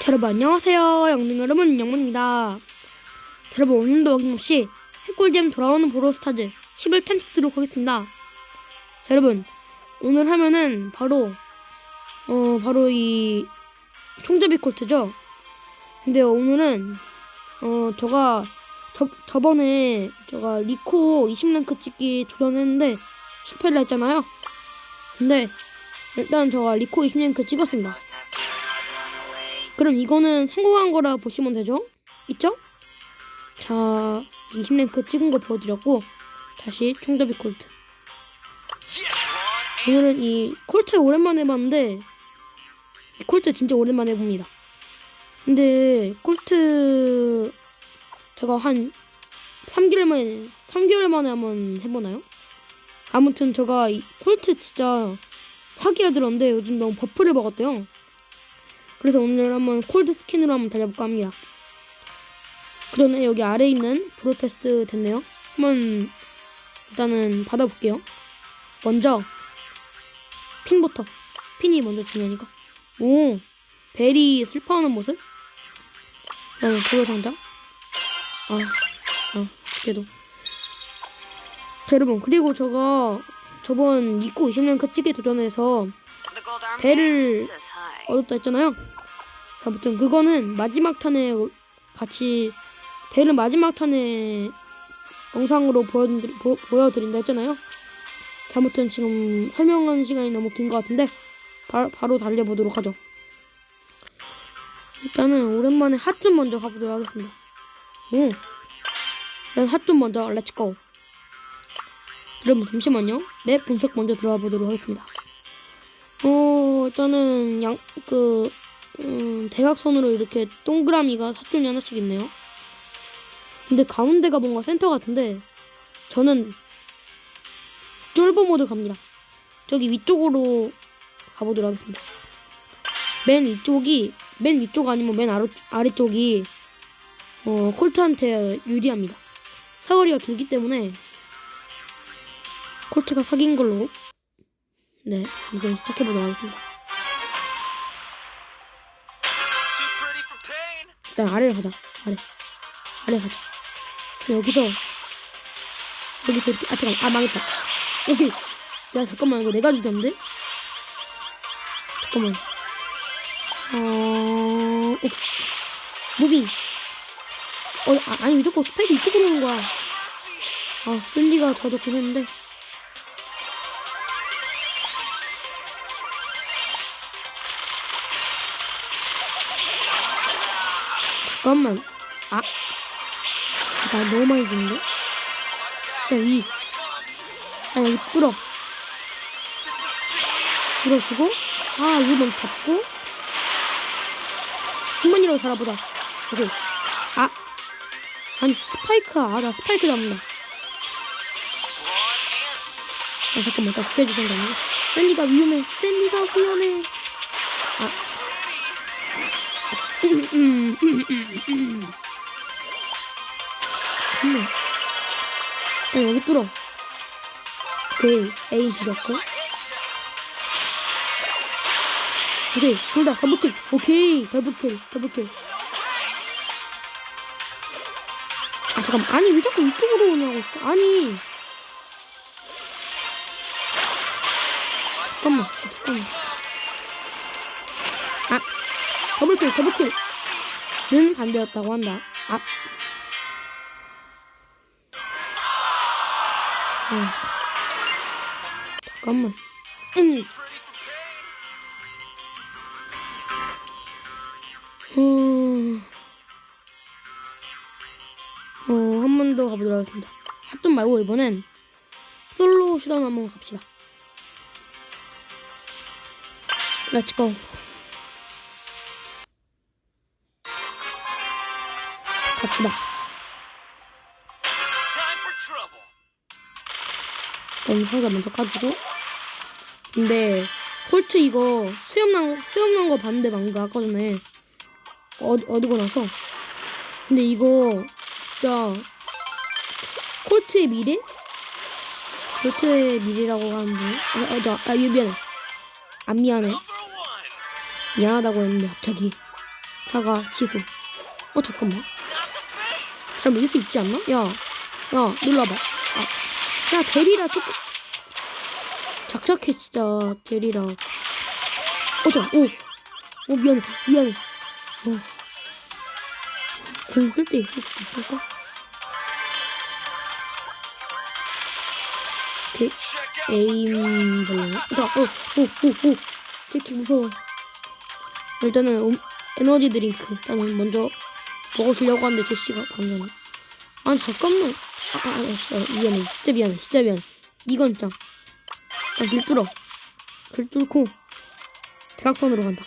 자, 여러분 안녕하세요. 영등 여러분 영문입니다. 자, 여러분 오늘도 어김없이 핵꿀잼 돌아오는 브로스타즈 11탄 찍도록 하겠습니다. 자, 여러분 오늘 하면은 바로 어 바로 이 총잡이 콜트죠. 근데 오늘은 어 제가 저, 저번에 제가 리코 20랭크 찍기 도전했는데 실패를 했잖아요. 근데 일단 제가 리코 20랭크 찍었습니다. 그럼 이거는 성공한 거라 보시면 되죠? 있죠? 자, 20랭크 찍은 거 보여드렸고 다시 총잡이 콜트 오늘은 이 콜트 오랜만에 해봤는데 이 콜트 진짜 오랜만에 해봅니다 근데 콜트 제가 한 3개월 만에 3개월 만에 한번 해보나요? 아무튼 제가 이 콜트 진짜 사기라 들었는데 요즘 너무 버프를 먹었대요 그래서 오늘 한번 콜드 스킨으로 한번 달려볼까 합니다. 그 전에 여기 아래에 있는 브로패스 됐네요. 한번 일단은 받아볼게요. 먼저 핀부터. 핀이 먼저 중요하니까. 오 벨이 슬퍼하는 모습. 그다음에 도로 상자. 아, 아, 그래도. 자 여러분 그리고 제가 저번 니코 20년 찍기 도전해서 배를 얻었다 했잖아요. 자, 아무튼 그거는 마지막 탄에 같이 배를 마지막 탄에 영상으로 보여드리, 보, 보여드린다 했잖아요. 자, 아무튼 지금 설명하는 시간이 너무 긴 것 같은데 바, 바로 달려보도록 하죠. 일단은 오랜만에 핫 좀 먼저 가보도록 하겠습니다. 오, 일단 핫좀 먼저 렛츠고. 여러분 잠시만요. 맵 분석 먼저 들어가 보도록 하겠습니다. 어, 일단은 양, 그, 음, 대각선으로 이렇게 동그라미가 사줄이 하나씩 있네요. 근데 가운데가 뭔가 센터 같은데, 저는 쫄보 모드 갑니다. 저기 위쪽으로 가보도록 하겠습니다. 맨 위쪽이, 맨 위쪽 아니면 맨 아래, 아래쪽이, 어, 콜트한테 유리합니다. 사거리가 길기 때문에, 콜트가 사귄 걸로 네, 아무튼 시작해보도록 하겠습니다. 일단 아래를 가자. 아래. 아래 가자. 여기서 여기서 이렇게 아 잠깐 아 망했다. 오케이. 야 잠깐만 이거 내가 주던데? 잠깐만. 어 오케이. 무빙. 어 아, 아니 왜 자꾸 스파이크 이쪽으로 오는 거야? 아 샌디가 더 좋긴 했는데. 잠깐만. 아. 나 너무 많이 주는데? 자, 위. 아, 여기 뚫어. 뚫어주고. 아, 이거 너무 잡고. 한 번이라도 살아보자. 오케이. 아. 아니, 스파이크야. 아, 나 스파이크 잡는다. 아, 잠깐만. 나 주던 거 아니야? 샌디가 위험해. 샌디가 위험해. 어, 여기 뚫어. 오케이. A 줄였고. 오케이. 둘 다 더블킬. 오케이. 더블킬. 더블킬. 아, 잠깐만. 아니, 왜 자꾸 이쪽으로 오냐고. 아니. 잠깐만. 잠깐만. 더블킬, 더블킬. 는 반대였다고 한다. 아. 어. 잠깐만. 음. 어. 어, 한 번 더 가보도록 하겠습니다. 합좀 말고 이번엔 솔로 시도한 한번 갑시다. 렛츠고. 갑시다. 일단 상자 먼저 까주고. 근데 콜트 이거 수염 난 수염 난 거 봤는데 방금 아까 전에 어, 어디고 나서. 근데 이거 진짜 콜트의 미래? 콜트의 미래라고 하는데. 아, 아, 나, 아, 얘 미안해. 안 미안해. 미안하다고 했는데 갑자기 사과, 취소. 어, 잠깐만. 잘 이길 수 있지 않나? 야, 야, 눌러봐. 아, 야, 대리라, 조금. 작작해, 진짜, 대리라. 어, 저, 오. 오, 미안해, 미안해. 어. 공 쓸 때 있을 수도 있을까? 오케이. 에임 달라나? 자, 어, 오, 오, 오. 제키 무서워. 일단은 음, 에너지 드링크. 일단은 먼저 먹어주려고 하는데 제시가 방금. 아니 잠깐만. 아, 아, 알았어. 미안해. 진짜 미안해. 진짜 미안해. 이건 짱. 아, 길 뚫어. 길 뚫고 대각선으로 간다.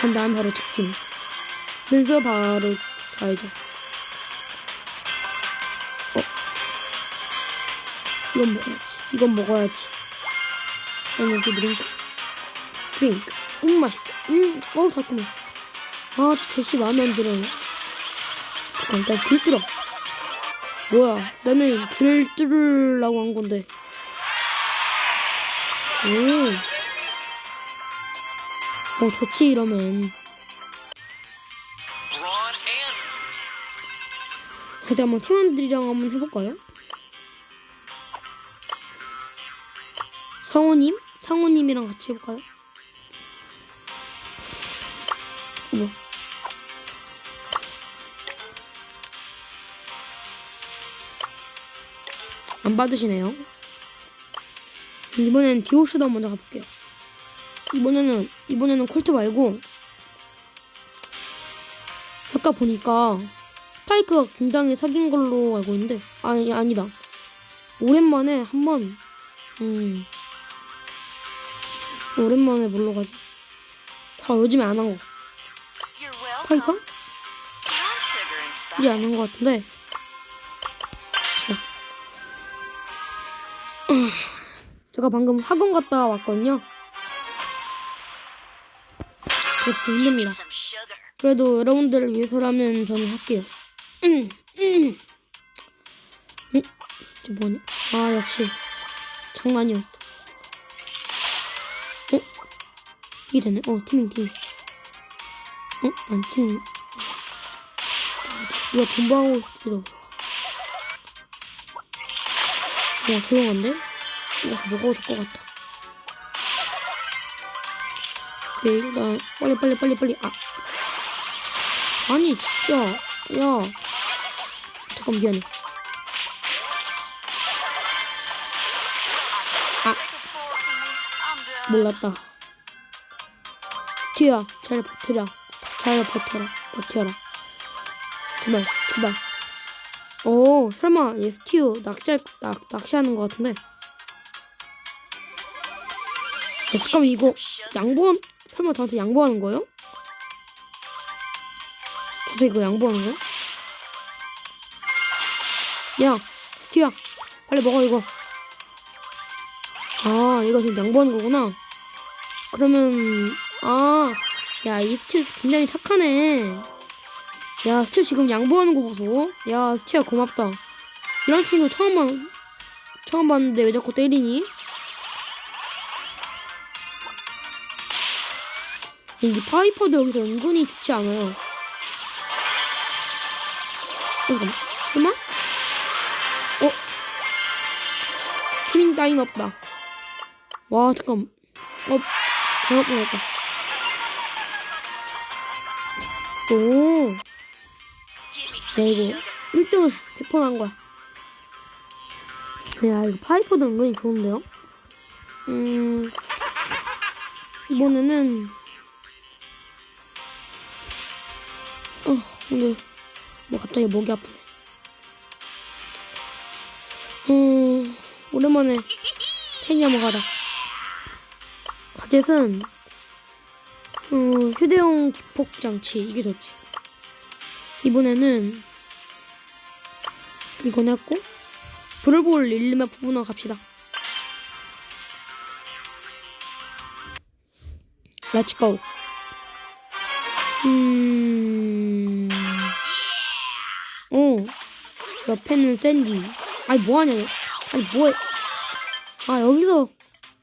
간 다음 바로 직진. 그래서 바로 가야죠. 어. 이건 먹어야지. 이건 먹어야지. 에너지 드링크. 드링크. 음, 맛있어. 음, 어우, 달콤해. 아, 대시 마음에 안 들어요. 잠깐, 길 뚫어. 뭐야, 나는 길 뚫으려고 한 건데. 오. 어, 좋지, 이러면. 이제 한번 팀원들이랑 한번 해볼까요? 성우님? 상우님이랑 같이 해볼까요? 어 안 받으시네요. 이번엔 디오스다 먼저 가볼게요. 이번에는 이번에는 콜트 말고 아까 보니까 스파이크가 굉장히 사귄 걸로 알고 있는데 아니 아니다 오랜만에 한번 음 오랜만에 뭘로 가지 다 요즘에 안 한거 spice. 이제 안 한 거 같은데 제가 방금 학원 갔다 왔거든요 그래서 좀 힘듭니다. 그래도 여러분들을 위해서라면 저는 할게요. 음, 음. 음? 저 뭐냐? 아, 역시. 장난이었어. 어? 이게 되네? 어, 티밍, 티밍. 어? 난 티밍. 누가 존버하고 있을 와, 조용한데? 이거 먹어도 될 것 같다. 오케이, 나 빨리, 빨리, 빨리, 빨리. 아. 아니 진짜. 야. 잠깐 미안해. 아. 몰랐다. 스티야. 잘 버텨라. 잘 버텨라. 버텨라. 제발 제발 오 설마 얘 스티우 낚시할 낚, 낚시하는 것 같은데 야, 잠깐만 이거 양보한 설마 저한테 양보하는 거예요? 진짜 이거 양보하는 거야? 야, 스티야, 빨리 먹어 이거. 아, 이거 지금 양보하는 거구나. 그러면 아, 야, 이 스티어 굉장히 착하네. 야, 스티어 지금 양보하는 거 보소. 야, 스티야 고맙다. 이런 친구 처음 봐, 처음 봤는데 왜 자꾸 때리니? 이 파이퍼도 여기서 은근히 좋지 않아요. 잠깐만. 설마? 어? 티밍 따윈 없다. 와, 잠깐. 어, 잘못 보냈다. 오, 야, 이거 sugar. 1등을 100%한 거야. 야, 이거 파이퍼도 은근히 좋은데요? 음, 이번에는, 어, 근데, 뭐 갑자기 목이 아프네. 음, 오랜만에 팬이 한번 가자. 가젯은, 음, 휴대용 기폭 장치, 이게 좋지. 이번에는, 이건 했고, 불을 볼 릴리맵 부분으로 갑시다. 렛츠 고. 음. 어. 옆에는 샌디. 아니 뭐하냐 얘. 아니 뭐해. 아 여기서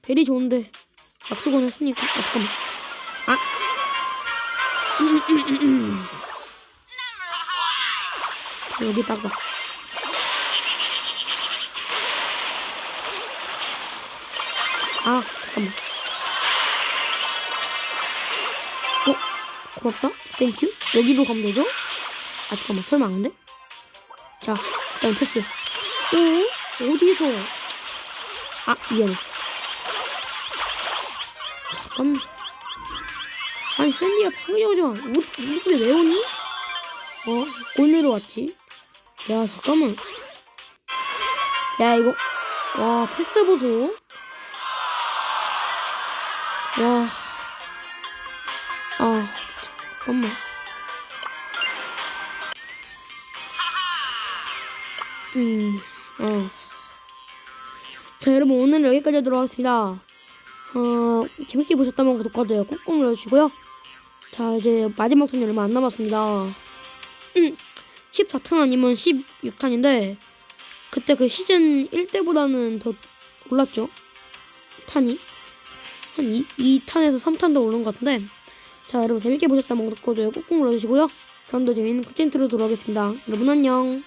베리 좋은데 약속은 했으니까. 아 잠깐만. 아. 여기다가. 아, 잠깐만. 어? 고맙다. 땡큐. 여기로 가면 되죠? 아, 잠깐만. 설마 안 돼? 자, 일단 패스. 오? 어디서? 아, 미안해. 잠깐만. 아니, 샌디가 오지 마. 우리, 우리 집에 왜 오니? 어? 오늘로 왔지? 야, 잠깐만. 야, 이거. 와, 패스 보소. 와. 아, 진짜. 잠깐만. 음, 어. 자, 여러분, 오늘 여기까지 하겠습니다. 어, 재밌게 보셨다면 구독과 좋아요 꾹꾹 눌러주시고요. 자, 이제 마지막 턴이 얼마 안 남았습니다. 음, 14탄 아니면 16탄인데, 그때 그 시즌 1때보다는 더 올랐죠? 탄이? 한 2, 2탄에서 3탄 더 오른 것 같은데, 자, 여러분 재밌게 보셨다면 구독과 좋아요 꾹꾹 눌러주시고요. 다음도 재밌는 콘텐츠로 돌아오겠습니다. 여러분 안녕.